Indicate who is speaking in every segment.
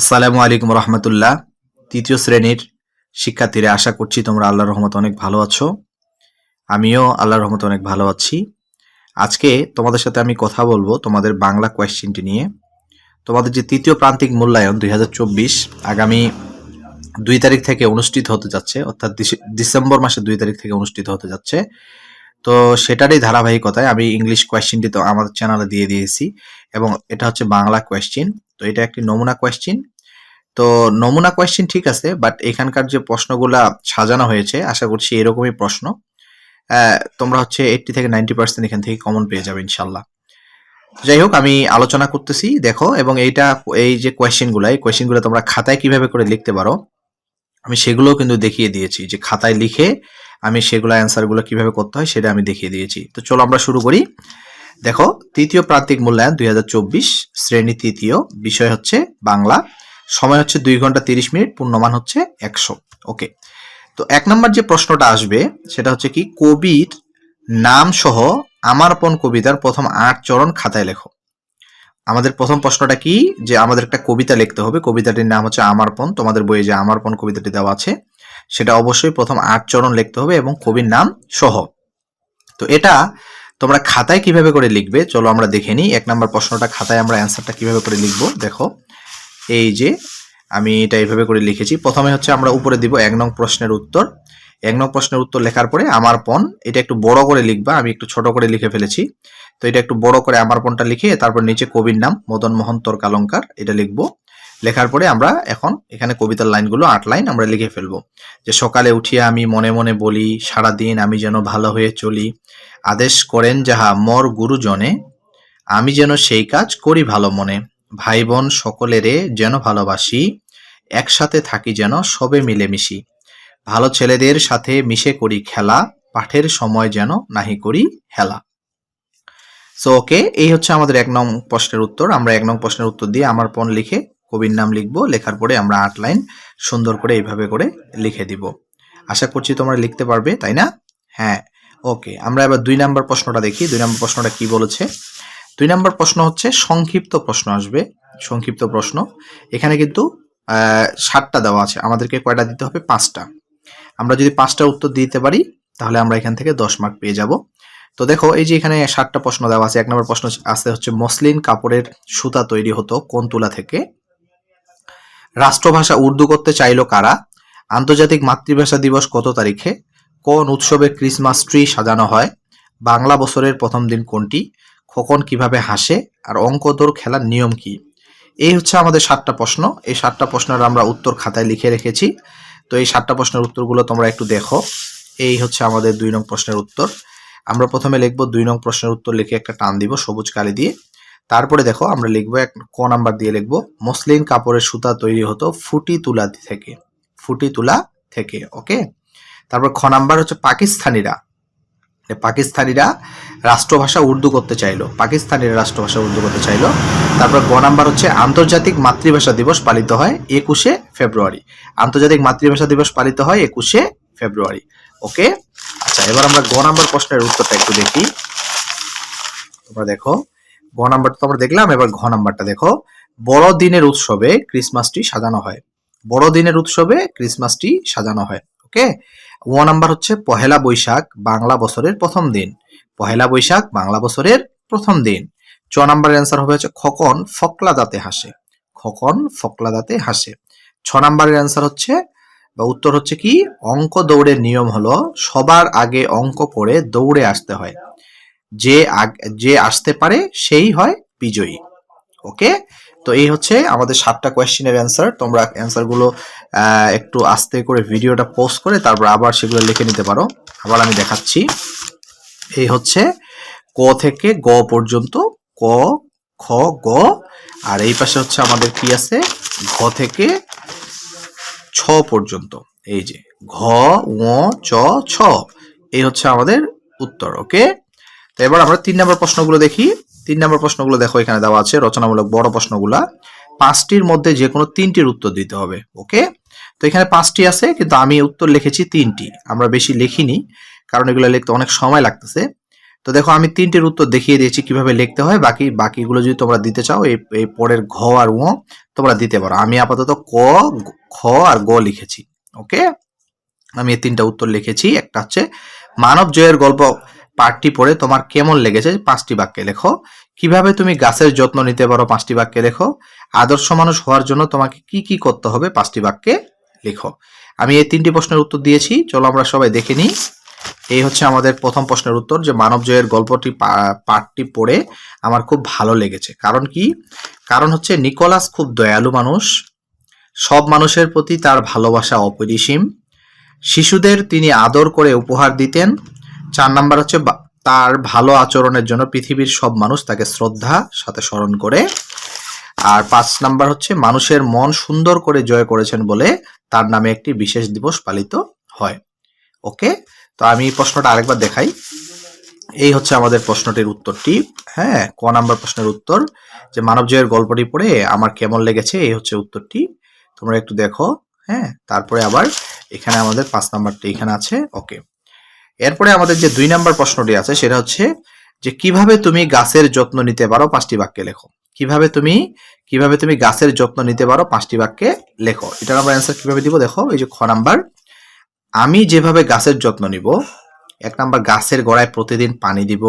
Speaker 1: আসসালামু আলাইকুম রহমতুল্লাহ। তৃতীয় শ্রেণির শিক্ষার্থীরা, আশা করছি তোমরা আল্লাহর রহমত অনেক ভালো আছো। আমিও আল্লাহর রহমত অনেক ভালো আছি। আজকে তোমাদের সাথে আমি কথা বলব তোমাদের বাংলা কোয়েশ্চেনটি নিয়ে। তোমাদের যে তৃতীয় প্রান্তিক মূল্যায়ন দুই হাজার চব্বিশ, আগামী দুই তারিখ থেকে অনুষ্ঠিত হতে যাচ্ছে, অর্থাৎ ডিসে- ডিসেম্বর মাসের দুই তারিখ থেকে অনুষ্ঠিত হতে যাচ্ছে। তো সেটারই ধারাবাহিকতায় আমি ইংলিশ কোয়েশ্চেনটি তো আমাদের চ্যানেলে দিয়ে দিয়েছি এবং এটা হচ্ছে বাংলা কোয়েশ্চেন। তো এটা একটি নমুনা কোয়েশ্চেন। তো নমুনা কোয়েশ্চেন ঠিক আছে বাট এখানকার যে প্রশ্নগুলা সাজানো হয়েছে, আশা করছি এরকমই প্রশ্ন। তোমরা হচ্ছে এইটটি থেকে নাইনটি পার্সেন্ট এখান থেকে কমন পেয়ে যাবে ইনশাল্লাহ। যাই হোক, আমি আলোচনা করতেছি, দেখো, এবং এইটা, এই যে কোয়েশ্চেনগুলো এই কোয়েশ্চেনগুলো তোমরা খাতায় কীভাবে করে লিখতে পারো, আমি সেগুলোও কিন্তু দেখিয়ে দিয়েছি। যে খাতায় লিখে আমি সেগুলো অ্যান্সারগুলো কীভাবে করতে হয়, সেটা আমি দেখিয়ে দিয়েছি। তো চলো আমরা শুরু করি। দেখো, তৃতীয় প্রান্তিক মূল্যায়ন দুই হাজার চব্বিশ, শ্রেণি তৃতীয়, বিষয় হচ্ছে বাংলা। সময় হচ্ছে দুই ঘণ্টা তিরিশ মিনিট, পূর্ণমান হচ্ছে একশো। ওকে। তো এক নম্বর যে প্রশ্নটা আসবে, সেটা হচ্ছে কি, কবির নাম সহ আমারপন কবিতার প্রথম আট চরণ খাতায় লেখো। আমাদের প্রথম প্রশ্নটা কি, যে আমাদের একটা কবিতা লিখতে হবে, কবিতাটির নাম হচ্ছে আমারপন তোমাদের বইয়ে যে আমারপন কবিতাটি দেওয়া আছে, সেটা অবশ্যই প্রথম আট চরণ লিখতে হবে এবং কবির নাম সহ। তো এটা তোমরা খাতায় কীভাবে করে লিখবে, চলো আমরা দেখে নিই। এক নম্বর প্রশ্নটা খাতায় আমরা অ্যান্সারটা কীভাবে করে লিখব, দেখো। এই যে, আমি এটা এইভাবে করে লিখেছি। প্রথমে হচ্ছে আমরা উপরে দিব এক নং প্রশ্নের উত্তর। এক নং প্রশ্নের উত্তর লেখার পরে আমার পণ, এটা একটু বড় করে লিখবা, আমি একটু ছোট করে লিখে ফেলেছি। তো এটা একটু বড় করে আমার পণটা লিখে, তারপর নিচে কবির নাম, মদন মোহন তর্কালঙ্কার, এটা লিখব। লেখার পরে আমরা এখন এখানে কবিতার লাইনগুলো, আট লাইন আমরা লিখে ফেলব। যে সকালে উঠিয়া আমি, মনে মনে বলি, সারাদিন আমি যেন ভালো হয়ে চলি। আদেশ করেন যাহা মর গুরুজনে, আমি যেন সেই কাজ করি ভালো মনে। ভাই বোন সকলেরে যেন ভালোবাসি, একসাথে থাকি যেন সবে মিলেমিশি। ভালো ছেলেদের সাথে মিশে করি খেলা, পাঠের সময় যেন নাহি করি হেলা। সো ওকে এই হচ্ছে আমাদের এক নং প্রশ্নের উত্তর। আমরা এক নং প্রশ্নের উত্তর দিয়ে আমার পণ লিখে কবির নাম লিখব। লেখার পরে আমরা আট লাইন সুন্দর করে এইভাবে করে লিখে দিব। আশা করছি তোমরা লিখতে পারবে, তাই না? হ্যাঁ ওকে আমরা এবার দুই নাম্বার প্রশ্নটা দেখি। দুই নাম্বার প্রশ্নটা কি বলেছে? দুই নাম্বার প্রশ্ন হচ্ছে, সংক্ষিপ্ত প্রশ্ন আসবে, সংক্ষিপ্ত প্রশ্ন। এখানে কিন্তু ষাটটা দেওয়া আছে, আমাদেরকে কয়টা দিতে হবে? পাঁচটা। আমরা যদি পাঁচটা উত্তর দিতে পারি, তাহলে আমরা এখান থেকে দশ মার্ক পেয়ে যাব। তো দেখো, এই যে এখানে ষাটটা প্রশ্ন দেওয়া আছে, এক নম্বর প্রশ্ন আছে হচ্ছে, মসলিন কাপড়ের সুতা তৈরি হতো কোন তুলা থেকে? রাষ্ট্রভাষা উর্দু করতে চাইলো কারা? আন্তর্জাতিক মাতৃভাষা দিবস কত তারিখে? কোন উৎসবে ক্রিসমাস ট্রি সাজানো হয়? বাংলা বছরের প্রথম দিন কোনটি? খোকন কীভাবে হাসে আর অঙ্ক দৌড় খেলার নিয়ম কি? এই হচ্ছে আমাদের সাতটা প্রশ্ন। এই সাতটা প্রশ্নের আমরা উত্তর খাতায় লিখে রেখেছি। তো এই সাতটা প্রশ্নের উত্তরগুলো তোমরা একটু দেখো। এই হচ্ছে আমাদের দুই নং প্রশ্নের উত্তর। আমরা প্রথমে লিখব দুই নং প্রশ্নের উত্তর লিখে একটা টান দিব সবুজ কালি দিয়ে। তারপরে দেখো আমরা লিখব এক ক নাম্বার দিয়ে লিখব, মসলিন কাপড়ের সুতা তৈরি হতো ফুটি তুলা থেকে। ফুটি তুলা থেকে, ওকে? তারপর খ নাম্বার হচ্ছে পাকিস্তানিরা পাকিস্তানিরা রাষ্ট্রভাষা উর্দু করতে চাইলো। পাকিস্তানিরা রাষ্ট্রভাষা উর্দু করতে চাইলো। তারপর গ নাম্বার হচ্ছে আন্তর্জাতিক মাতৃভাষা দিবস পালিত হয় একুশে ফেব্রুয়ারি। আন্তর্জাতিক মাতৃভাষা দিবস পালিত হয় একুশে ফেব্রুয়ারি। ওকে আচ্ছা এবার আমরা গ নাম্বার প্রশ্নের উত্তরটা একটু দেখি। তোমরা দেখো। গ নাম্বারটা তো আমরা দেখলাম, এবার ঘ নাম্বারটা দেখো। বড়দিনের উৎসবে ক্রিসমাসটি সাজানো হয়। বড়দিনের উৎসবে ক্রিসমাসটি সাজানো হয়। ওকে? ও নাম্বার হচ্ছে পহেলা বৈশাখ, বাংলা বছরের প্রথম দিন। পহেলা বৈশাখ, বাংলা বছরের প্রথম দিন। চ নাম্বারের অ্যান্সার হবে হচ্ছে খকন ফকলা দাঁতে হাসে। খকন ফকলা দাঁতে হাসে। ছ নাম্বারের অ্যান্সার হচ্ছে, বা উত্তর হচ্ছে কি? অঙ্ক দৌড়ের নিয়ম হলো সবার আগে অঙ্ক পড়ে দৌড়ে আসতে হয়। যে আগ- যে আসতে পারে সেই হয় বিজয়ী। ওকে? তো এই হচ্ছে আমাদের সাতটা কোয়েশ্চেনের অ্যান্সার তোমরা অ্যান্সারগুলো একটু আস্তে করে ভিডিওটা পোস্ট করে তারপর আবার সেগুলো লিখে নিতে পারো। আবার আমি দেখাচ্ছি। এই হচ্ছে ক থেকে গ পর্যন্ত, ক, খ, গ, আর এই পাশে হচ্ছে আমাদের কি আছে? ঘ থেকে ছ পর্যন্ত। এই যে, ঘ ও চ, ছ। এই হচ্ছে আমাদের উত্তর ওকে তো এবার আমরা তিন নম্বর প্রশ্নগুলো দেখি। তিন নম্বর প্রশ্নগুলো দেখো এখানে দেওয়া আছে, রচনামূলক বড় প্রশ্নগুলা। পাঁচটির মধ্যে যে কোনো তিনটির উত্তর দিতে হবে, ওকে? তো এখানে পাঁচটি আছে, কিন্তু আমি উত্তর লিখেছি তিনটি, আমরা বেশি লিখিনি, কারণ এগুলো লিখতে অনেক সময় লাগতেছে। তো দেখো, আমি তিনটির উত্তর দেখিয়ে দিয়েছি কীভাবে লিখতে হয়, বাকি, বাকিগুলো যদি তোমরা দিতে চাও, এই এই পরের ঘ আর ও তোমরা দিতে পারো। আমি আপাতত ক, খ আর গ লিখেছি, ওকে? আমি এই তিনটা উত্তর লিখেছি, একটা হচ্ছে মানব জয়ের গল্প পাঠটি পড়ে তোমার কেমন লেগেছে পাঁচটি বাক্যে লেখো। কীভাবে তুমি গাছের যত্ন নিতে পারো পাঁচটি বাক্যে লেখো। আদর্শ মানুষ হওয়ার জন্য তোমাকে কি কি করতে হবে পাঁচটি বাক্যে লেখো। আমি এই তিনটি প্রশ্নের উত্তর দিয়েছি, চলো আমরা সবাই দেখে নিই। এই হচ্ছে আমাদের প্রথম প্রশ্নের উত্তর যে মানব জয়ের গল্পটি পাঠটি পড়ে আমার খুব ভালো লেগেছে। কারণ কি? কারণ হচ্ছে নিকোলাস খুব দয়ালু মানুষ। সব মানুষের প্রতি তার ভালোবাসা অপরিসীম। শিশুদের তিনি আদর করে উপহার দিতেন। চার নাম্বার হচ্ছে তার ভালো আচরণের জন্য পৃথিবীর সব মানুষ তাকে শ্রদ্ধা, সাথে স্মরণ করে। আর পাঁচ নাম্বার হচ্ছে মানুষের মন সুন্দর করে জয় করেছেন বলে তার নামে একটি বিশেষ দিবস পালিত হয়। ওকে? তো আমি প্রশ্নটা আরেকবার দেখাই। এই হচ্ছে আমাদের প্রশ্নটির উত্তরটি। হ্যাঁ ক নাম্বার প্রশ্নের উত্তর যে মানব জয়ের গল্পটি পড়ে আমার কেমন লেগেছে, এই হচ্ছে উত্তরটি। তোমরা একটু দেখো। হ্যাঁ তারপরে আবার এখানে আমাদের পাঁচ নাম্বারটি এখানে আছে। ওকে। এরপরে আমাদের যে দুই নাম্বার প্রশ্নটি আছে, সেটা হচ্ছে যে কীভাবে তুমি গাছের যত্ন নিতে পারো পাঁচটি বাক্যে লেখো। কীভাবে তুমি কীভাবে তুমি গাছের যত্ন নিতে পারো পাঁচটি বাক্যে লেখো। এটার আমরা অ্যান্সার কীভাবে দিব দেখো, এই যে খ নাম্বার। আমি যেভাবে গাছের যত্ন নিব, এক নাম্বার গাছের গোড়ায় প্রতিদিন পানি দিব,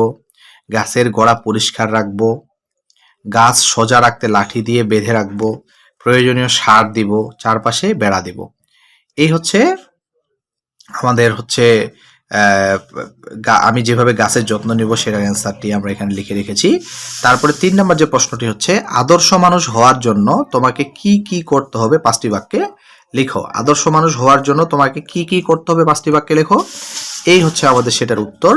Speaker 1: গাছের গোড়া পরিষ্কার রাখব, গাছ সোজা রাখতে লাঠি দিয়ে বেঁধে রাখব, প্রয়োজনীয় সার দিব, চারপাশে বেড়া দিব। এই হচ্ছে আমাদের হচ্ছে আমি যেভাবে গাছের যত্ন নিব সেটার অ্যান্সারটি আমরা এখানে লিখে রেখেছি। তারপরে তিন নম্বর যে প্রশ্নটি হচ্ছে, আদর্শ মানুষ হওয়ার জন্য তোমাকে কি কি করতে হবে? পাঁচটি বাক্যে লিখো। আদর্শ মানুষ হওয়ার জন্য তোমাকে কি কি করতে হবে? পাঁচটি বাক্যে লেখো। এই হচ্ছে আমাদের সেটার উত্তর।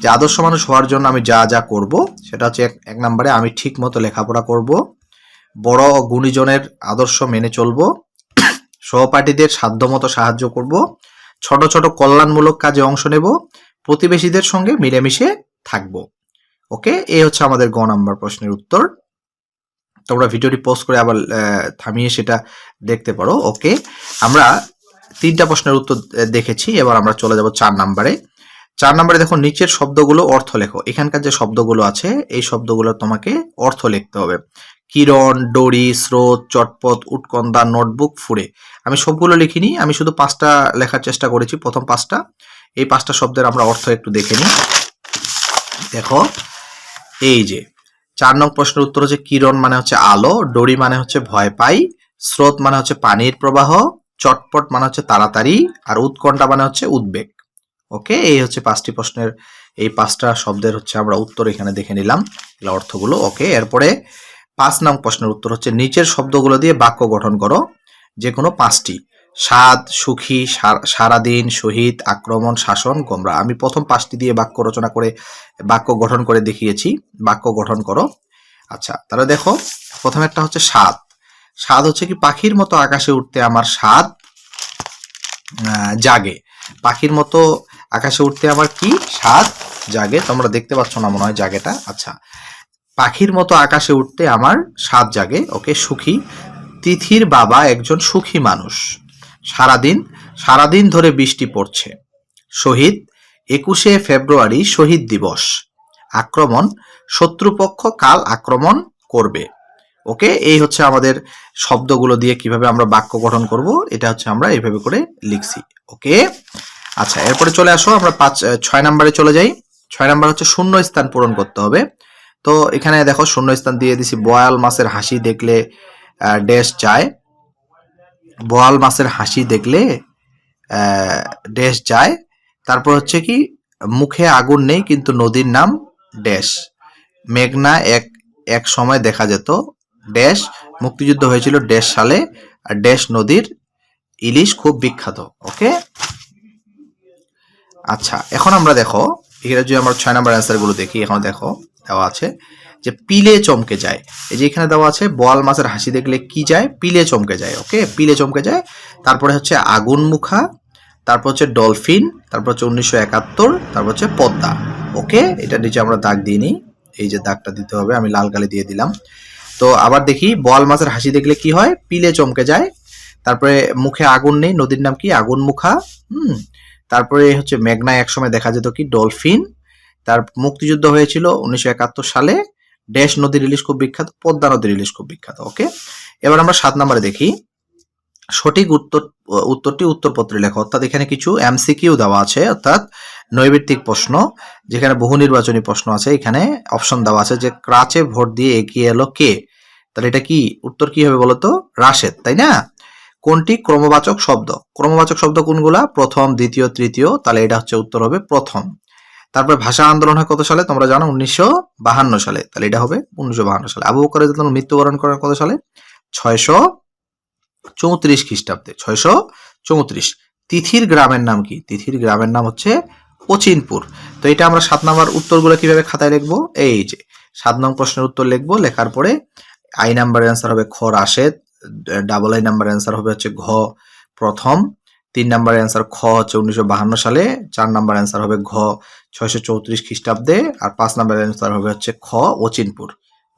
Speaker 1: যে আদর্শ মানুষ হওয়ার জন্য আমি যা যা করব, সেটা হচ্ছে এক এক নম্বরে আমি ঠিক মতো লেখাপড়া করব, বড় গুণীজনের আদর্শ মেনে চলবো, সহপাঠীদের সাধ্যমতো সাহায্য করব ছোট ছোট কল্যাণমূলক কাজে অংশ নেব, প্রতিবেশীদের সঙ্গে মিলেমিশে থাকব। ওকে? এই হচ্ছে আমাদের গ নাম্বার প্রশ্নের উত্তর। তোমরা ভিডিওটি পোস্ট করে আবার থামিয়ে সেটা দেখতে পারো। ওকে? আমরা তিনটা প্রশ্নের উত্তর দেখেছি। এবার আমরা চলে যাব চার নাম্বারে। চার নম্বরে দেখো, নিচের শব্দগুলো অর্থ লেখো। এখানকার যে শব্দগুলো আছে, এই শব্দগুলো তোমাকে অর্থ লিখতে হবে। কিরণ, ডরি, স্রোত, চটপট উৎকন্দা নোটবুক, ফুড়ে। আমি সবগুলো লিখিনি, আমি শুধু পাঁচটা লেখার চেষ্টা করেছি, প্রথম পাঁচটা। এই পাঁচটা শব্দের আমরা অর্থ একটু দেখে নিই। দেখো, এই যে, চার নং প্রশ্নের উত্তর হচ্ছে কিরণ মানে হচ্ছে আলো, ডরি মানে হচ্ছে ভয় পাই, স্রোত মানে হচ্ছে পানির প্রবাহ, চটপট মানে হচ্ছে তাড়াতাড়ি, আর উৎকণ্ঠা মানে হচ্ছে উদ্বেগ। ওকে, এই হচ্ছে পাঁচটি প্রশ্নের, এই পাঁচটা শব্দের হচ্ছে আমরা উত্তর এখানে দেখে নিলাম অর্থগুলো, ওকে, এরপরে পাঁচ নং প্রশ্নের উত্তর হচ্ছে, নিচের শব্দগুলো দিয়ে বাক্য গঠন করো যে কোনো পাঁচটি স্বাদ সুখী, সার- সারাদিন, শহীদ, আক্রমণ, শাসন, গোমরা, আমি প্রথম পাঁচটি দিয়ে বাক্য রচনা করে, বাক্য গঠন করে দেখিয়েছি, বাক্য গঠন করো আচ্ছা তাহলে দেখো, প্রথম একটা হচ্ছে স্বাদ স্বাদ হচ্ছে কি, পাখির মতো আকাশে উঠতে আমার স্বাদ জাগে, পাখির মতো আকাশে উঠতে আমার কি? স্বাদ জাগে। তোমরা দেখতে পাচ্ছ না, মনে হয় জাগেটা। আচ্ছা পাখির মতো আকাশে উঠতে আমার স্বাদ জাগে। ওকে, সুখী। তিথির বাবা একজন সুখী মানুষ। সারাদিন সারাদিন ধরে বৃষ্টি পড়ছে। শহীদ, একুশে ফেব্রুয়ারি শহীদ দিবস। আক্রমণ, শত্রুপক্ষ কাল আক্রমণ করবে। ওকে, এই হচ্ছে আমাদের শব্দগুলো দিয়ে কীভাবে আমরা বাক্য গঠন করব, এটা হচ্ছে আমরা এইভাবে করে লিখছি। ওকে আচ্ছা এরপরে চলে আসো, আমরা পাঁচ ছয় নাম্বারে চলে যাই। ছয় নাম্বার হচ্ছে শূন্য স্থান পূরণ করতে হবে। তো এখানে দেখো শূন্য স্থান দিয়ে দিছি, বয়াল মাছের হাসি দেখলে ড্যাশ যায়। বোয়াল মাছের হাসি দেখলে ড্যাশ যায়। তারপর হচ্ছে কি, মুখে আগুন নেই, কিন্তু নদীর নাম ড্যাশ। মেঘনা এক এক সময় দেখা যেত, ড্যাশ। মুক্তিযুদ্ধ হয়েছিল ড্যাশ সালে, আর ড্যাশ নদীর ইলিশ খুব বিখ্যাত, ওকে? আচ্ছা এখন আমরা দেখো, এখানে যদি আমরা ছয় নম্বর অ্যান্সারগুলো দেখি, এখন দেখো, দেওয়া আছে যে পিলে চমকে যায়। এই যে এখানে দেওয়া আছে, বোয়াল মাছের হাসি দেখলে কি যায়? পিলে চমকে যায় ওকে পিলে চমকে যায়। তারপরে হচ্ছে আগুন মুখা, তারপর হচ্ছে ডলফিন তারপর হচ্ছে উনিশশো একাত্তর, তারপর হচ্ছে পদ্মা ওকে এটা নিচে আমরা দাগ দিয়ে নিই। এই যে দাগটা দিতে হবে, আমি লাল কালি দিয়ে দিলাম। তো আবার দেখি, বোয়াল মাছের হাসি দেখলে কি হয়? পিলে চমকে যায়। তারপরে মুখে আগুন নেই, নদীর নাম কি? আগুন মুখা, হুম? তারপরে হচ্ছে মেঘনায় একসময় দেখা যেত কি ডলফিন, তার মুক্তিযুদ্ধ হয়েছিল উনিশশো একাত্তর সালে। ড্যাশ নদীর ইলিশ খুব বিখ্যাত, পদ্মা নদী ইলিশ খুব বিখ্যাত, ওকে? এবার আমরা সাত নম্বরে দেখি। সঠিক উত্তর উত্তরটি উত্তরপত্রে লেখা। অর্থাৎ এখানে কিছু এমসিকিউ দেওয়া আছে, অর্থাৎ নৈবিত্তিক প্রশ্ন, যেখানে বহু নির্বাচনী প্রশ্ন আছে। এখানে অপশন দেওয়া আছে যে ক্রাচে ভোট দিয়ে এগিয়ে এলো কে? তাহলে এটা কি? উত্তর কি হবে বলতো? রাশেদ, তাই না? কোনটি? ক্রমবাচক শব্দ। ক্রমবাচক শব্দ কোনগুলা? প্রথম, দ্বিতীয়, তৃতীয়। তাহলে এটা হচ্ছে উত্তর হবে প্রথম। তারপর ভাষা আন্দোলন হয় কত সালে? তোমরা জানো, উনিশশো বাহান্ন সালে। তাহলে এটা হবে উনিশশো বাহান্ন সালে। আবু বকর মৃত্যুবরণ করেন কত সালে? ছয়শো চৌত্রিশ খ্রিস্টাব্দে। ছয়শো চৌত্রিশ। তিথির গ্রামের নাম কি? তিথির গ্রামের নাম হচ্ছে অচিনপুর। তো এটা আমরা সাত নম্বর উত্তরগুলো কীভাবে খাতায় লিখব? এই যে, সাত নং প্রশ্নের উত্তর লিখব। লেখার পরে আই নাম্বার অ্যান্সার হবে খর Rashed. Double I number answer হবে হচ্ছে ঘ প্রথম, তিন নাম্বার অ্যান্সার খ হচ্ছে উনিশশো বাহান্ন সালে, চার নাম্বার অ্যান্সার হবে ঘ ছয়শো চৌত্রিশ খ্রিস্টাব্দে, আর পাঁচ নাম্বার অ্যান্সার হবে হচ্ছে খ অচিনপুর।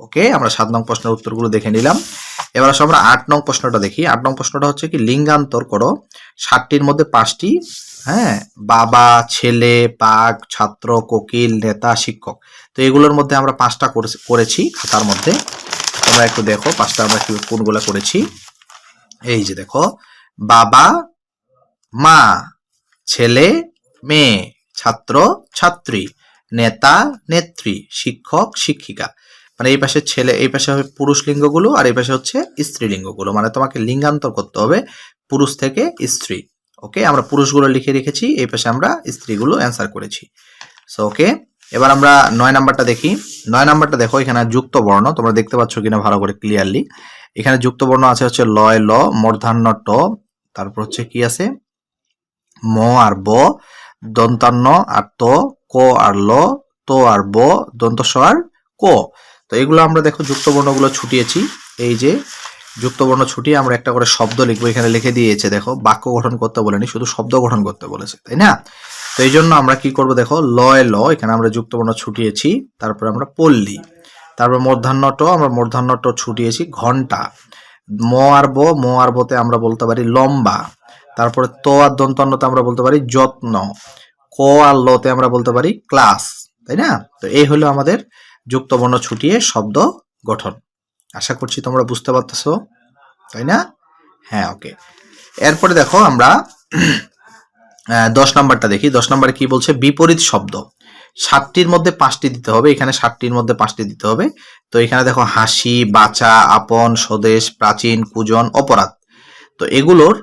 Speaker 1: ওকে আমরা সাত নং প্রশ্নের উত্তরগুলো দেখে নিলাম। এবার আসলে আমরা আট নং প্রশ্নটা দেখি। আট নং প্রশ্নটা হচ্ছে কি, লিঙ্গান্তর করো। ষাটটির মধ্যে পাঁচটি হ্যাঁ? বাবা, ছেলে পাক ছাত্র, কোকিল, নেতা, শিক্ষক। তো এগুলোর মধ্যে আমরা পাঁচটা করেছি খাতার মধ্যে। তোমরা একটু দেখো পাঁচটা আমরা কোনগুলো করেছি। এই যে দেখো, বাবা, মা, ছেলে, মেয়ে, ছাত্র, ছাত্রী, নেতা, নেত্রী, শিক্ষক, শিক্ষিকা। মানে এই পাশে ছেলে, এই পাশে হবে পুরুষ লিঙ্গগুলো আর এই পাশে হচ্ছে স্ত্রী লিঙ্গগুলো। মানে তোমাকে লিঙ্গান্তর করতে হবে পুরুষ থেকে স্ত্রী। ওকে? আমরা পুরুষগুলো লিখে রেখেছি, এই পাশে আমরা স্ত্রীগুলো অ্যান্সার করেছি। সো ওকে এবার আমরা নয় নাম্বারটা দেখি। নয় নাম্বারটা দেখো, এখানে যুক্ত বর্ণ, তোমরা দেখতে পাচ্ছ কিনা ভালো করে ক্লিয়ারলি এখানে যুক্ত বর্ণ আছে হচ্ছে লয়, ল মূর্ধান্য ট, তারপর হচ্ছে কি আছে? ম আর ব দন্তান্ন আর ত, ক আর ল, তো আর ব, দন্তস্ব আর ক। তো এগুলো আমরা দেখো যুক্ত বর্ণগুলো ছুটিয়েছি। এই যে যুক্ত বর্ণ ছুটিয়ে আমরা একটা করে শব্দ লিখব। এখানে লিখে দিয়েছে, দেখো, বাক্য গঠন করতে বলেনি, শুধু শব্দ গঠন করতে বলেছে, তাই না? তো এই জন্য আমরা কি করব দেখো, লয়, ল, এখানে আমরা যুক্ত বর্ণ ছুটিয়েছি, তারপরে আমরা পল্লী, তারপর মূর্ধান্য ট, আমরা মূর্ধান্য ট ছুটিয়েছি ঘণ্টা ম আর ব, ম আর বতে আমরা বলতে পারি লম্বা, তারপরে তো আর দন্তন্নতে আমরা বলতে পারি যত্ন, ক আর লতে আমরা বলতে পারি ক্লাস, তাই না? তো এই হলো আমাদের যুক্ত বর্ণ ছুটিয়ে শব্দ গঠন। আশা করছি তোমরা বুঝতে পারতেছো, তাই না? হ্যাঁ ওকে এরপরে দেখো আমরা দশ নাম্বারটা দেখি। দশ নাম্বারে কি বলছে? বিপরীত শব্দ। ষাটটির মধ্যে পাঁচটি দিতে হবে। এখানে ষাটটির মধ্যে পাঁচটি দিতে হবে। তো এখানে দেখো, হাসি, বাঁচা, আপন, স্বদেশ, প্রাচীন, কুজন, অপরাধ। তো এগুলোর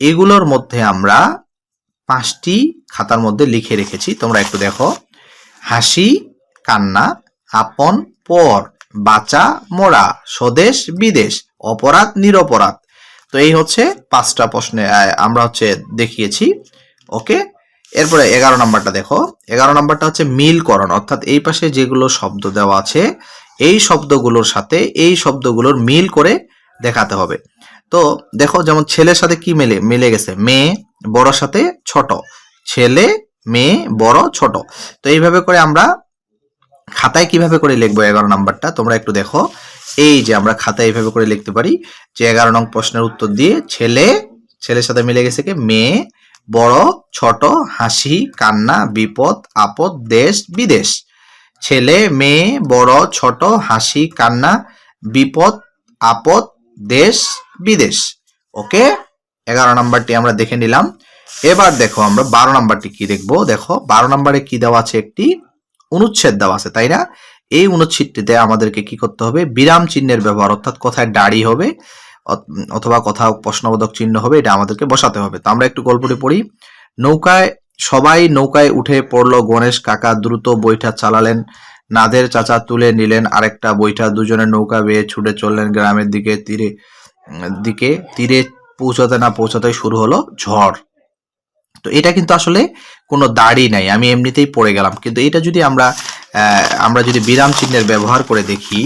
Speaker 1: এগুলোর মধ্যে আমরা পাঁচটি খাতার মধ্যে লিখে রেখেছি। তোমরা একটু দেখো। হাসি, কান্না, আপন, পর, বাঁচা, মোরা, স্বদেশ, বিদেশ, অপরাধ, নিরপরাধ। তো এই হচ্ছে পাঁচটা প্রশ্নে আমরা হচ্ছে দেখিয়েছি। ওকে? এরপরে এগারো নাম্বারটা দেখো। এগারো নাম্বারটা হচ্ছে মিলকরণ। অর্থাৎ এই পাশে যেগুলো শব্দ দেওয়া আছে, এই শব্দগুলোর সাথে এই শব্দগুলোর মিল করে দেখাতে হবে। তো দেখো, যেমন ছেলের সাথে কি মিলে? মিলে গেছে। মেয়ে বড়র সাথে ছোট। ছেলে, মেয়ে বড়, ছোট। তো এইভাবে করে আমরা খাতায় কীভাবে করে লিখব এগারো নাম্বারটা? তোমরা একটু দেখো। এই যে আমরা খাতায় এইভাবে করে লিখতে পারি যে এগারো নং প্রশ্নের উত্তর দিয়ে ছেলে, ছেলের সাথে মিলে গেছে কি? মেয়ে বড়, ছোট, হাসি, কান্না, বিপদ, আপদ, দেশ, বিদেশ। ছেলে, মেয়ে, বড়, ছোট, হাসি, কান্না, বিপদ, আপদ, দেশ, বিদেশ। ওকে? এগারো নাম্বারটি আমরা দেখে নিলাম। এবার দেখো আমরা বারো নাম্বারটি কি দেখব? দেখো, বারো নাম্বারে কি দেওয়া আছে একটি অনুচ্ছেদ দেওয়া আছে, তাই না? এই অনুচ্ছেদটিতে আমাদেরকে কি করতে হবে? বিরাম চিহ্নের ব্যবহার, অর্থাৎ কোথায় দাড়ি হবে? অথবা কোথাও প্রশ্নবোধক চিহ্ন হবে, এটা আমাদেরকে বসাতে হবে। তো আমরা একটু গল্পটি পড়ি। নৌকায়, সবাই নৌকায় উঠে পড়ল, গণেশ কাকা দ্রুত বৈঠা চালালেন, নাদের চাচা তুলে নিলেন, আরেকটা বৈঠা দুজনে নৌকা বেয়ে ছুটে চললেন গ্রামের দিকে, তীরে দিকে, তীরে পৌঁছাতে না পৌঁছাতে শুরু হলো ঝড়। তো এটা কিন্তু আসলে কোনো দাড়ি নাই, আমি এমনিতেই পড়ে গেলাম। কিন্তু এটা যদি আমরা আমরা যদি বিরাম চিহ্নের ব্যবহার করে দেখি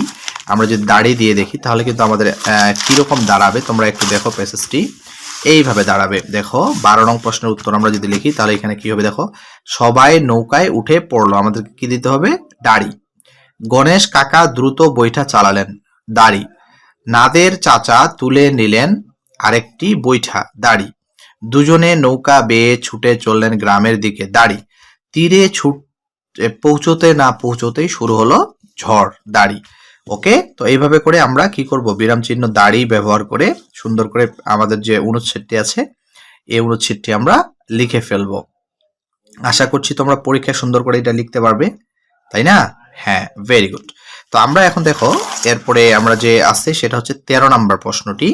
Speaker 1: আমরা যদি দাড়ি দিয়ে দেখি, তাহলে কিন্তু আমাদের কীরকম দাঁড়াবে? তোমরা একটু দেখো প্যাসেজটি এইভাবে দাঁড়াবে। দেখো, বারো নং প্রশ্নের উত্তর আমরা যদি লিখি, তাহলে এখানে কি হবে দেখো? সবাই নৌকায় উঠে পড়ল। আমাদেরকে কি দিতে হবে? দাড়ি। গণেশ কাকা দ্রুত বৈঠা চালালেন। দাড়ি। নাদের চাচা তুলে নিলেন আরেকটি বৈঠা, দাড়ি। দুজনে নৌকা বেয়ে ছুটে চললেন গ্রামের দিকে। দাড়ি। তীরে ছুট পৌঁছতে না পৌঁছতেই শুরু হলো ঝড়, দাড়ি। ওকে? তো এইভাবে করে আমরা কি করব? বিরাম চিহ্ন দাড়ি ব্যবহার করে সুন্দর করে আমাদের যে অনুচ্ছেদটি আছে, এই অনুচ্ছেদটি আমরা লিখে ফেলব। আশা করছি তোমরা পরীক্ষায় সুন্দর করে এটা লিখতে পারবে, তাই না? হ্যাঁ ভেরি গুড তো আমরা এখন দেখো, এরপরে আমরা যে আছে সেটা হচ্ছে তেরো নম্বর প্রশ্নটি।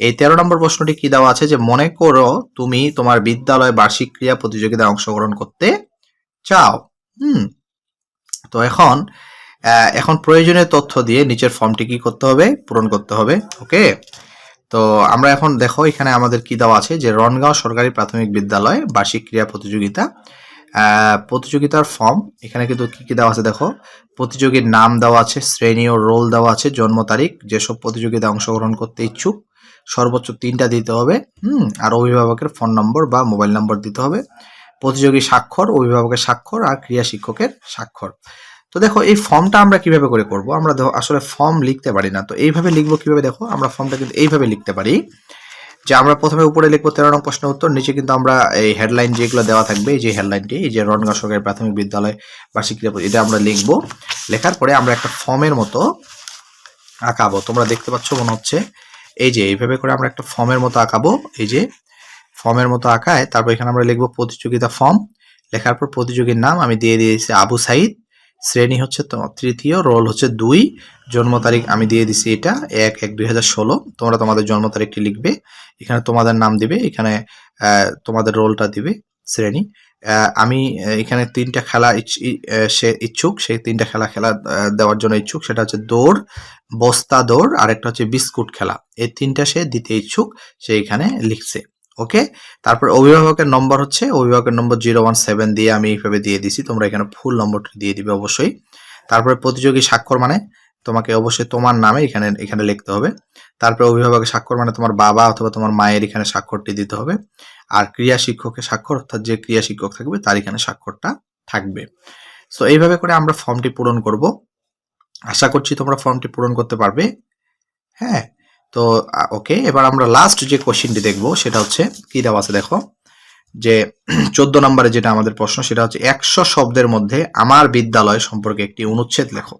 Speaker 1: এই তেরো নম্বর প্রশ্নটি কি দেওয়া আছে? যে মনে করো তুমি তোমার বিদ্যালয় বার্ষিক ক্রিয়া প্রতিযোগিতায় অংশগ্রহণ করতে চাও। হুম, তো এখন এখন প্রয়োজনীয় তথ্য দিয়ে নিচের ফর্মটি কি করতে হবে? পূরণ করতে হবে, ওকে? তো আমরা এখন দেখো, এখানে আমাদের কি দেওয়া আছে যে রনগাঁও সরকারি প্রাথমিক বিদ্যালয় বার্ষিক ক্রিয়া প্রতিযোগিতা প্রতিযোগিতার ফর্ম, এখানে কিন্তু কি কি দেওয়া আছে দেখো? প্রতিযোগীর নাম দেওয়া আছে, শ্রেণি ও রোল দেওয়া আছে, জন্ম তারিখ, যেসব প্রতিযোগিতায় অংশগ্রহণ করতে ইচ্ছুক, সর্বোচ্চ তিনটা দিতে হবে, হুম? আর অভিভাবকের ফোন নম্বর বা মোবাইল নম্বর দিতে হবে। প্রতিযোগী স্বাক্ষর, অভিভাবকের স্বাক্ষর আর ক্রিয়া শিক্ষকের স্বাক্ষর। তো দেখো, এই ফর্মটা আমরা কীভাবে করে করব? আমরা দেখো আসলে ফর্ম লিখতে পারি না। তো এইভাবে লিখব কীভাবে? দেখো, আমরা ফর্মটা কিন্তু এইভাবে লিখতে পারি যে আমরা প্রথমে উপরে লিখব তেরো নং প্রশ্নের উত্তর, নিচে কিন্তু আমরা এই হেডলাইন যেগুলো দেওয়া থাকবে, এই যে হেডলাইনটি এই যে রনগাঁ সরকারি প্রাথমিক বিদ্যালয় বার্ষিক ক্রিয়া এটা আমরা লিখব। লেখার পরে আমরা একটা ফর্মের মতো আঁকাবো। তোমরা দেখতে পাচ্ছ মনে হচ্ছে, এই যে এইভাবে করে আমরা একটা ফর্মের মতো আঁকাবো। এই যে ফর্মের মতো আঁকায় তারপর এখানে আমরা লিখব প্রতিযোগিতা ফর্ম লেখার পর প্রতিযোগীর নাম আমি দিয়ে দিয়েছি আবু সাইদ। শ্রেণি হচ্ছে তৃতীয়, রোল হচ্ছে দুই। জন্ম তারিখ আমি দিয়ে দিছি এটা এক এক দুই তোমরা তোমাদের জন্ম তারিখটি লিখবে, এখানে তোমাদের নাম দিবে, এখানে তোমাদের রোলটা দিবে শ্রেণি। আমি এখানে তিনটা খেলা সে ইচ্ছুক সেই তিনটা খেলা খেলা দেওয়ার জন্য ইচ্ছুক, সেটা হচ্ছে দৌড়, বস্তা দৌড়, আর একটা হচ্ছে বিস্কুট খেলা। এই তিনটা সে দিতে ইচ্ছুক, সে এখানে লিখছে। ওকে তারপর অভিভাবকের নম্বর হচ্ছে, অভিভাবকের নম্বর জিরো ওয়ান সেভেন দিয়ে আমি এইভাবে দিয়ে দিছি, তোমরা এখানে ফুল নম্বরটি দিয়ে দিবে অবশ্যই। তারপরে প্রতিযোগী স্বাক্ষর মানে তোমাকে অবশ্যই তোমার নামে এখানে এখানে লিখতে হবে। তারপরে অভিভাবকের স্বাক্ষর মানে তোমার বাবা অথবা তোমার মায়ের এখানে স্বাক্ষরটি দিতে হবে। আর ক্রিয়া শিক্ষকের স্বাক্ষর অর্থাৎ যে ক্রিয়া শিক্ষক থাকবে, তার এখানে স্বাক্ষরটা থাকবে। সো এইভাবে করে আমরা ফর্মটি পূরণ করব। আশা করছি তোমরা ফর্মটি পূরণ করতে পারবে। হ্যাঁ? তো ওকে, এবার আমরা লাস্ট যে কোশ্চেনটি দেখব, সেটা হচ্ছে, কি দেওয়া আছে দেখো? যে, চোদ্দ নম্বরে যেটা আমাদের প্রশ্ন, সেটা হচ্ছে, একশো শব্দের মধ্যে আমার বিদ্যালয় সম্পর্কে একটি অনুচ্ছেদ লেখো।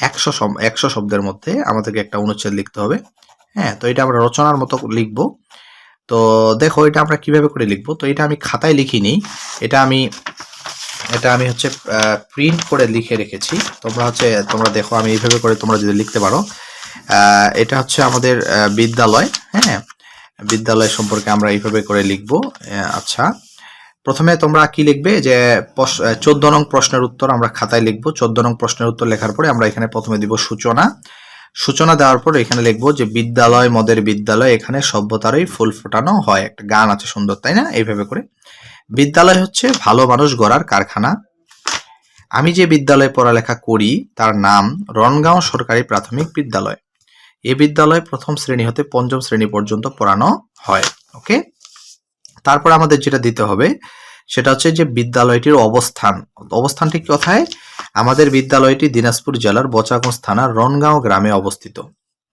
Speaker 1: একশো একশো শব্দের মধ্যে আমাদেরকে একটা অনুচ্ছেদ লিখতে হবে। হ্যাঁ তো এটা আমরা রচনার মতো লিখব। তো, দেখো, এটা আমরা কীভাবে করে লিখব? তো, এটা আমি খাতায় লিখিনি। এটা আমি এটা আমি হচ্ছে প্রিন্ট করে লিখে রেখেছি। তোমরা হচ্ছে, তোমরা দেখো, আমি এইভাবে করে তোমরা যদি লিখতে পারো এটা হচ্ছে আমাদের বিদ্যালয় হ্যাঁ? বিদ্যালয় সম্পর্কে আমরা এইভাবে করে লিখব। আচ্ছা। প্রথমে তোমরা কি লিখবে? যে চোদ্দ নং প্রশ্নের উত্তর আমরা খাতায় লিখব। চোদ্দ নং প্রশ্নের উত্তর লেখার পরে আমরা এখানে প্রথমে দিব সূচনা। সূচনা দেওয়ার পর এখানে লিখব যে বিদ্যালয়, মদের বিদ্যালয়, এখানে সভ্যতারই ফুল ফোটানো হয়। একটা গান আছে সুন্দর, তাই না? এইভাবে করে। বিদ্যালয় হচ্ছে ভালো মানুষ গড়ার কারখানা। আমি যে বিদ্যালয়ে পড়ালেখা করি, তার নাম রনগাঁও সরকারি প্রাথমিক বিদ্যালয়। এই বিদ্যালয়ে প্রথম শ্রেণি হতে পঞ্চম শ্রেণি পর্যন্ত পড়ানো হয়, ওকে? তারপর আমাদের যেটা দিতে হবে, সেটা হচ্ছে যে বিদ্যালয়টির অবস্থান। অবস্থানটি কোথায়? আমাদের বিদ্যালয়টি দিনাজপুর জেলার বচাগঞ্জ থানার রনগাঁও গ্রামে অবস্থিত।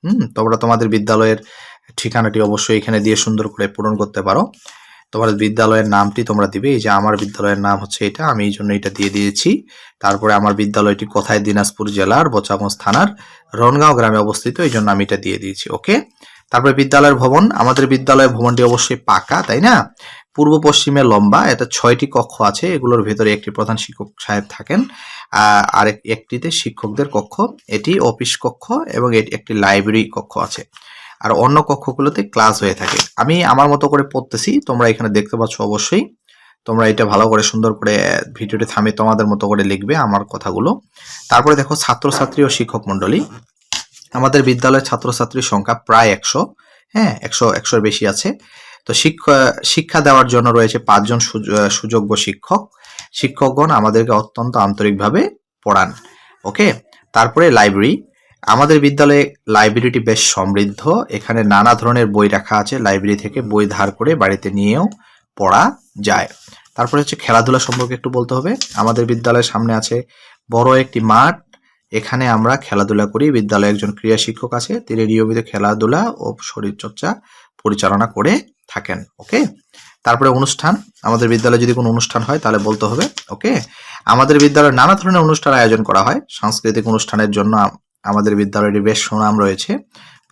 Speaker 1: হুম, তোমরা তোমাদের বিদ্যালয়ের ঠিকানাটি অবশ্যই এখানে দিয়ে সুন্দর করে পূরণ করতে পারো। তোমাদের বিদ্যালয়ের নামটি তোমরা দিবে, এই যে আমার বিদ্যালয়ের নাম হচ্ছে এটা, আমি এই জন্য এটা দিয়ে দিয়েছি। তারপরে আমার বিদ্যালয়টি কোথায়? দিনাজপুর জেলার বচাগঞ্জ থানার রনগাঁও গ্রামে অবস্থিত, এই জন্য আমি এটা দিয়ে দিয়েছি, ওকে? তারপরে বিদ্যালয়ের ভবন, আমাদের বিদ্যালয়ের ভবনটি অবশ্যই পাকা, তাই না? পূর্ব পশ্চিমে লম্বা, এটা ছয়টি কক্ষ আছে, এগুলোর ভেতরে একটি প্রধান শিক্ষক সাহেব থাকেন আর একটিতে শিক্ষকদের কক্ষ, এটি অফিস কক্ষ এবং এটি একটি লাইব্রেরি কক্ষ আছে। আর অন্য কক্ষগুলোতে ক্লাস হয়ে থাকে। আমি আমার মতো করে পড়তেছি, তোমরা এখানে দেখতে পাচ্ছ অবশ্যই। তোমরা এটা ভালো করে, সুন্দর করে ভিডিওটি থামে তোমাদের মতো করে লিখবে আমার কথাগুলো। তারপরে দেখো, ছাত্রছাত্রী ও শিক্ষক মণ্ডলী। আমাদের বিদ্যালয়ের ছাত্রছাত্রীর সংখ্যা প্রায় একশো। হ্যাঁ একশো, একশোর বেশি আছে। তো শিক্ষা শিক্ষা দেওয়ার জন্য রয়েছে পাঁচজন সুযোগ্য শিক্ষক। শিক্ষকগণ আমাদেরকে অত্যন্ত আন্তরিকভাবে পড়ান। ওকে? তারপরে লাইব্রেরি আমাদের বিদ্যালয়ে লাইব্রেরিটি বেশ সমৃদ্ধ। এখানে নানা ধরনের বই রাখা আছে। লাইব্রেরি থেকে বই ধার করে বাড়িতে নিয়েও পড়া যায়। তারপরে হচ্ছে খেলাধুলা সম্পর্কে একটু বলতে হবে। আমাদের বিদ্যালয়ের সামনে আছে বড় একটি মাঠ। এখানে আমরা খেলাধুলা করি। বিদ্যালয়ে একজন ক্রীড়া শিক্ষক আছে। তিনি নিয়মিত খেলাধুলা ও শরীরচর্চা পরিচালনা করে থাকেন। ওকে? তারপরে অনুষ্ঠান। আমাদের বিদ্যালয়ে যদি কোনো অনুষ্ঠান হয়, তাহলে বলতে হবে। ওকে? আমাদের বিদ্যালয়ে নানা ধরনের অনুষ্ঠান আয়োজন করা হয়। সাংস্কৃতিক অনুষ্ঠানের জন্য আমাদের বিদ্যালয়টি বেশ সুনাম রয়েছে।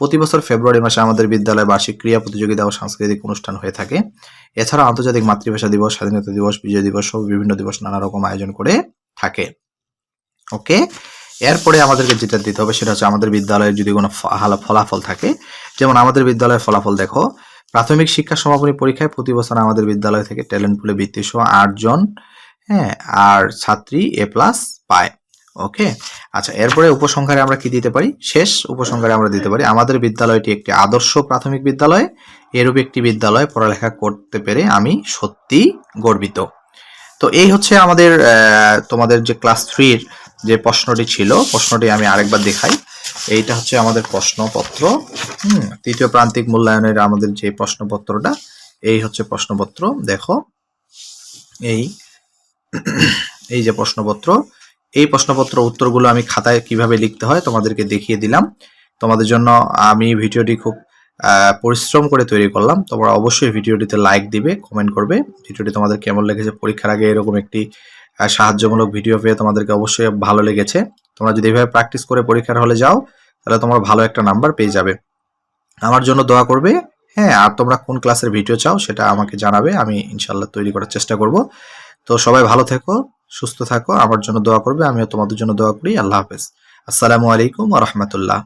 Speaker 1: প্রতি বছর ফেব্রুয়ারি মাসে আমাদের বিদ্যালয়ে বার্ষিক ক্রীড়া প্রতিযোগিতা ও সাংস্কৃতিক অনুষ্ঠান হয়ে থাকে। এছাড়া আন্তর্জাতিক মাতৃভাষা দিবস, স্বাধীনতা দিবস, বিজয় দিবস সহ বিভিন্ন দিবস নানা রকম আয়োজন করে থাকে। ওকে? এরপরে আমাদেরকে যেটা দিতে হবে সেটা হচ্ছে আমাদের বিদ্যালয়ের যদি কোনো ফলাফল থাকে, যেমন আমাদের বিদ্যালয়ের ফলাফল দেখো, প্রাথমিক শিক্ষা সমাপনী পরীক্ষায় প্রতি বছর আমাদের বিদ্যালয় থেকে ট্যালেন্ট পুলে বৃত্তি সহ আটজন হ্যাঁ আর ছাত্রী এ প্লাস পায়। ওকে আচ্ছা এরপরে উপসংহারে আমরা কি দিতে পারি? শেষ উপসংহারে আমরা দিতে পারি, আমাদের বিদ্যালয়টি একটি আদর্শ প্রাথমিক বিদ্যালয়, এরূপ একটি বিদ্যালয় পড়ালেখা করতে পেরে আমি সত্যি গর্বিত। তো এই হচ্ছে আমাদের তোমাদের যে ক্লাস থ্রির যে প্রশ্নটি ছিল, প্রশ্নটি আমি আরেকবার দেখাই। এইটা হচ্ছে আমাদের প্রশ্নপত্র, হুম, তৃতীয় প্রান্তিক মূল্যায়নের আমাদের যে প্রশ্নপত্রটা, এই হচ্ছে প্রশ্নপত্র, দেখো। এই এই যে প্রশ্নপত্র এই প্রশ্নপত্র উত্তরগুলো আমি খাতায় কীভাবে লিখতে হয় তোমাদেরকে দেখিয়ে দিলাম। তোমাদের জন্য আমি ভিডিওটি খুব পরিশ্রম করে তৈরি করলাম। তোমরা অবশ্যই ভিডিওটিতে লাইক দিবে কমেন্ট করবে। ভিডিওটি তোমাদের কেমন লেগেছে, পরীক্ষার আগে এরকম একটি সাহায্যমূলক ভিডিও পেয়ে তোমাদেরকে অবশ্যই ভালো লেগেছে। তোমরা যদি এভাবে প্র্যাকটিস করে পরীক্ষার হলে যাও, তাহলে তোমরা ভালো একটা নাম্বার পেয়ে যাবে। আমার জন্য দোয়া করবে হ্যাঁ আর তোমরা কোন ক্লাসের ভিডিও চাও সেটা আমাকে জানাবে, আমি ইনশাল্লাহ তৈরি করার চেষ্টা করব। তো সবাই ভালো থেকো সুস্থ থাকো, আমার জন্য দোয়া করবে, আমিও তোমাদের জন্য দোয়া করি। আল্লাহ হাফেজ। আসসালামু আলাইকুম রহমতুল্লাহ।